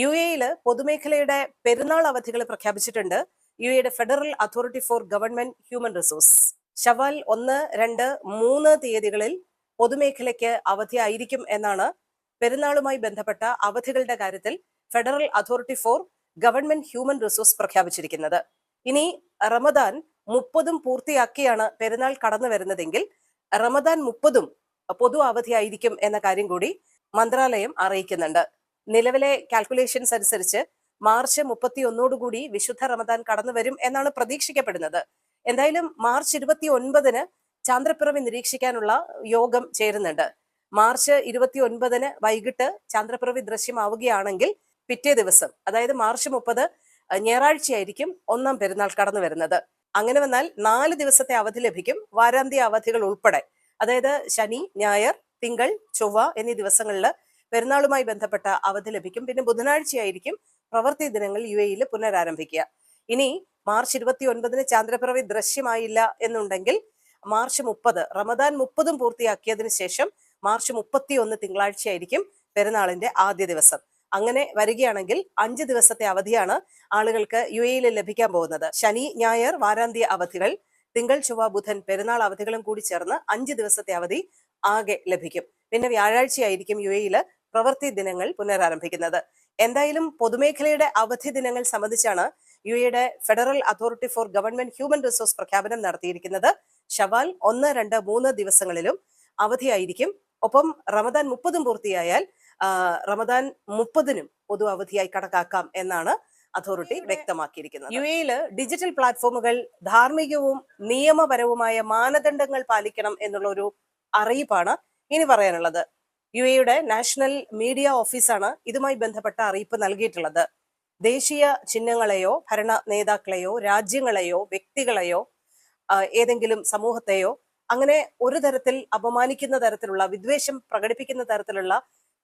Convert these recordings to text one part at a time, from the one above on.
U എയിൽ പൊതുമേഖലയുടെ പെരുന്നാൾ അവധികൾ പ്രഖ്യാപിച്ചിട്ടുണ്ട്. യു എയുടെ federal authority for government human resource Shawwal ഒന്ന് രണ്ട് മൂന്ന് തീയതികളിൽ പൊതുമേഖലയ്ക്ക് അവധിയായിരിക്കും എന്നാണ് പെരുന്നാളുമായി ബന്ധപ്പെട്ട അവധികളുടെ കാര്യത്തിൽ federal authority for government human resource പ്രഖ്യാപിച്ചിരിക്കുന്നത്. ഇനി റമദാൻ മുപ്പതും പൂർത്തിയാക്കിയാണ് പെരുന്നാൾ കടന്നു വരുന്നതെങ്കിൽ റമദാൻ മുപ്പതും പൊതു അവധിയായിരിക്കും എന്ന കാര്യം കൂടി മന്ത്രാലയം അറിയിക്കുന്നുണ്ട്. നിലവിലെ കാൽക്കുലേഷൻസ് അനുസരിച്ച് മാർച്ച് മുപ്പത്തി ഒന്നോടുകൂടി വിശുദ്ധ റമദാൻ കടന്നു വരും എന്നാണ് പ്രതീക്ഷിക്കപ്പെടുന്നത്. എന്തായാലും മാർച്ച് ഇരുപത്തി ഒൻപതിന് ചാന്ദ്രപ്പിറവി നിരീക്ഷിക്കാനുള്ള യോഗം ചേരുന്നുണ്ട്. മാർച്ച് ഇരുപത്തി ഒൻപതിന് വൈകിട്ട് ചാന്ദ്രപ്പിറവി ദൃശ്യമാവുകയാണെങ്കിൽ പിറ്റേ ദിവസം അതായത് മാർച്ച് മുപ്പത് ഞായറാഴ്ചയായിരിക്കും ഒന്നാം പെരുന്നാൾ കടന്നു വരുന്നത്. അങ്ങനെ വന്നാൽ നാല് ദിവസത്തെ അവധി ലഭിക്കും. വാരാന്ത്യ അവധികൾ ഉൾപ്പെടെ. അതായത് ശനി ഞായർ തിങ്കൾ ചൊവ്വ എന്നീ ദിവസങ്ങളിൽ പെരുന്നാളുമായി ബന്ധപ്പെട്ട അവധി ലഭിക്കും. പിന്നെ ബുധനാഴ്ചയായിരിക്കും പ്രവൃത്തി ദിനങ്ങൾ യു എയിൽ പുനരാരംഭിക്കുക. ഇനി മാർച്ച് ഇരുപത്തി ഒൻപതിന് ചാന്ദ്രപ്പിറവി ദൃശ്യമായില്ല എന്നുണ്ടെങ്കിൽ മാർച്ച് മുപ്പത് റമദാൻ മുപ്പതും പൂർത്തിയാക്കിയതിനു ശേഷം മാർച്ച് മുപ്പത്തി ഒന്ന് തിങ്കളാഴ്ചയായിരിക്കും പെരുന്നാളിന്റെ ആദ്യ ദിവസം. അങ്ങനെ വരികയാണെങ്കിൽ അഞ്ച് ദിവസത്തെ അവധിയാണ് ആളുകൾക്ക് യു എയിൽ ലഭിക്കാൻ പോകുന്നത്. ശനി ഞായർ വാരാന്ത്യ അവധികൾ തിങ്കൾ ചൊവ്വ ബുധൻ പെരുന്നാൾ അവധികളും കൂടി ചേർന്ന് അഞ്ച് ദിവസത്തെ അവധി ആകെ ലഭിക്കും. പിന്നെ വ്യാഴാഴ്ചയായിരിക്കും യു എയിൽ പ്രവൃത്തി ദിനങ്ങൾ പുനരാരംഭിക്കുന്നത്. എന്തായാലും പൊതുമേഖലയുടെ അവധി ദിനങ്ങൾ സംബന്ധിച്ചാണ് യു എയുടെ federal authority for government human resource പ്രഖ്യാപനം നടത്തിയിരിക്കുന്നത്. ഷവാൽ ഒന്ന് രണ്ട് മൂന്ന് ദിവസങ്ങളിലും അവധിയായിരിക്കും. ഒപ്പം റമദാൻ മുപ്പതും പൂർത്തിയായാൽ റമദാൻ മുപ്പതിനും പൊതു അവധിയായി കണക്കാക്കാം എന്നാണ് അതോറിറ്റി വ്യക്തമാക്കിയിരിക്കുന്നത്. യു എയിൽ ഡിജിറ്റൽ പ്ലാറ്റ്ഫോമുകൾ ധാർമ്മികവും നിയമപരവുമായ മാനദണ്ഡങ്ങൾ പാലിക്കണം എന്നുള്ള ഒരു അറിയിപ്പാണ് ഇനി പറയാനുള്ളത്. യു എയുടെ നാഷണൽ മീഡിയ ഓഫീസാണ് ഇതുമായി ബന്ധപ്പെട്ട അറിയിപ്പ് നൽകിയിട്ടുള്ളത്. ദേശീയ ചിഹ്നങ്ങളെയോ ഭരണ നേതാക്കളെയോ രാജ്യങ്ങളെയോ വ്യക്തികളെയോ ഏതെങ്കിലും സമൂഹത്തെയോ അങ്ങനെ ഒരു തരത്തിൽ അപമാനിക്കുന്ന തരത്തിലുള്ള വിദ്വേഷം പ്രകടിപ്പിക്കുന്ന തരത്തിലുള്ള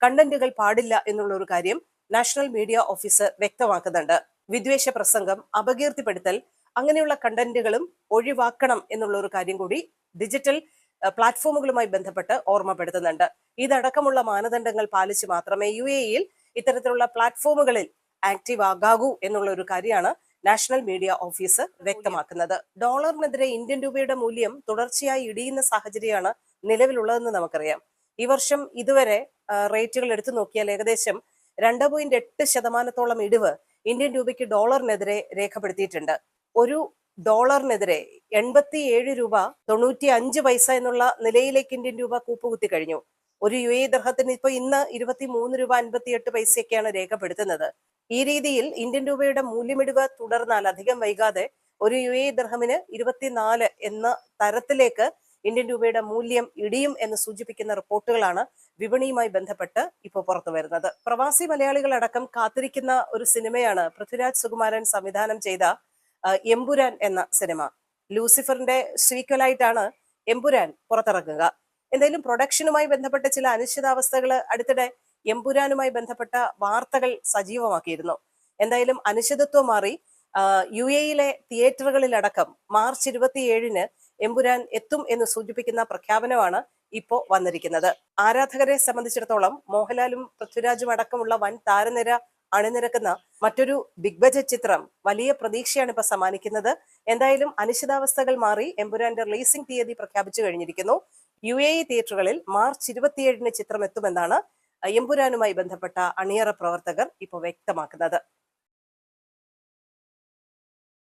കണ്ടന്റുകൾ പാടില്ല എന്നുള്ള ഒരു കാര്യം നാഷണൽ മീഡിയ ഓഫീസ് വ്യക്തമാക്കുന്നുണ്ട്. വിദ്വേഷ പ്രസംഗം അപകീർത്തിപ്പെടുത്തൽ അങ്ങനെയുള്ള കണ്ടന്റുകളും ഒഴിവാക്കണം എന്നുള്ള ഒരു കാര്യം കൂടി ഡിജിറ്റൽ പ്ലാറ്റ്ഫോമുകളുമായി ബന്ധപ്പെട്ട് ഓർമ്മപ്പെടുത്തുന്നുണ്ട്. ഇതടക്കമുള്ള മാനദണ്ഡങ്ങൾ പാലിച്ച് മാത്രമേ യു എയിൽ ഇത്തരത്തിലുള്ള പ്ലാറ്റ്ഫോമുകളിൽ ആക്റ്റീവ് ആകാകൂ എന്നുള്ള ഒരു കാര്യമാണ് നാഷണൽ മീഡിയ ഓഫീസ് വ്യക്തമാക്കുന്നത്. ഡോളറിനെതിരെ ഇന്ത്യൻ രൂപയുടെ മൂല്യം തുടർച്ചയായി ഇടിയുന്ന സാഹചര്യമാണ് നിലവിലുള്ളതെന്ന് നമുക്കറിയാം. ഈ വർഷം ഇതുവരെ റേറ്റുകൾ എടുത്തു നോക്കിയാൽ ഏകദേശം രണ്ട് പോയിന്റ് എട്ട് ശതമാനത്തോളം ഇടിവ് ഇന്ത്യൻ രൂപയ്ക്ക് ഡോളറിനെതിരെ രേഖപ്പെടുത്തിയിട്ടുണ്ട്. ഒരു ഡോളറിനെതിരെ എൺപത്തി ഏഴ് രൂപ തൊണ്ണൂറ്റി അഞ്ച് പൈസ എന്നുള്ള നിലയിലേക്ക് ഇന്ത്യൻ രൂപ കൂപ്പുകുത്തി കഴിഞ്ഞു. ഒരു യു എ ദർഹത്തിന് ഇപ്പൊ ഇന്ന് ഇരുപത്തി മൂന്ന് രൂപ അൻപത്തി എട്ട് പൈസയൊക്കെയാണ് രേഖപ്പെടുത്തുന്നത്. ഈ രീതിയിൽ ഇന്ത്യൻ രൂപയുടെ മൂല്യമിടിവ് തുടർന്നാൽ അധികം വൈകാതെ ഒരു യു എ ദർഹമിന് ഇരുപത്തിനാല് എന്ന തരത്തിലേക്ക് ഇന്ത്യൻ രൂപയുടെ മൂല്യം ഇടിയും എന്ന് സൂചിപ്പിക്കുന്ന റിപ്പോർട്ടുകളാണ് വിപണിയുമായി ബന്ധപ്പെട്ട് ഇപ്പോൾ പുറത്തു വരുന്നത്. പ്രവാസി മലയാളികളടക്കം കാത്തിരിക്കുന്ന ഒരു സിനിമയാണ് പൃഥ്വിരാജ് സുകുമാരൻ സംവിധാനം ചെയ്ത എമ്പുരാൻ എന്ന സിനിമ. ലൂസിഫറിന്റെ സ്വീക്വലായിട്ടാണ് എമ്പുരാൻ പുറത്തിറങ്ങുക. എന്തായാലും പ്രൊഡക്ഷനുമായി ബന്ധപ്പെട്ട ചില അനിശ്ചിതാവസ്ഥകൾ അടുത്തിടെ എമ്പുരാനുമായി ബന്ധപ്പെട്ട വാർത്തകൾ സജീവമാക്കിയിരുന്നു. എന്തായാലും അനിശ്ചിതത്വം മാറി യു എയിലെ തിയേറ്ററുകളിലടക്കം മാർച്ച് ഇരുപത്തിയേഴിന് എമ്പുരാൻ എത്തും എന്ന് സൂചിപ്പിക്കുന്ന പ്രഖ്യാപനമാണ് ഇപ്പോ വന്നിരിക്കുന്നത്. ആരാധകരെ സംബന്ധിച്ചിടത്തോളം മോഹൻലാലും പൃഥ്വിരാജും അടക്കമുള്ള വൻ താരനിര അണിനിരക്കുന്ന മറ്റൊരു ബിഗ് ബജറ്റ് ചിത്രം വലിയ പ്രതീക്ഷയാണ് ഇപ്പൊ സമ്മാനിക്കുന്നത്. എന്തായാലും അനിശ്ചിതാവസ്ഥകൾ മാറി എമ്പുരാന്റെ റിലീസിംഗ് തീയതി പ്രഖ്യാപിച്ചു കഴിഞ്ഞിരിക്കുന്നു. യു എ ഇ തിയേറ്ററുകളിൽ മാർച്ച് ഇരുപത്തിയേഴിന് ചിത്രം എത്തുമെന്നാണ് എമ്പുരാനുമായി ബന്ധപ്പെട്ട അണിയറ പ്രവർത്തകർ ഇപ്പോൾ വ്യക്തമാക്കുന്നത്.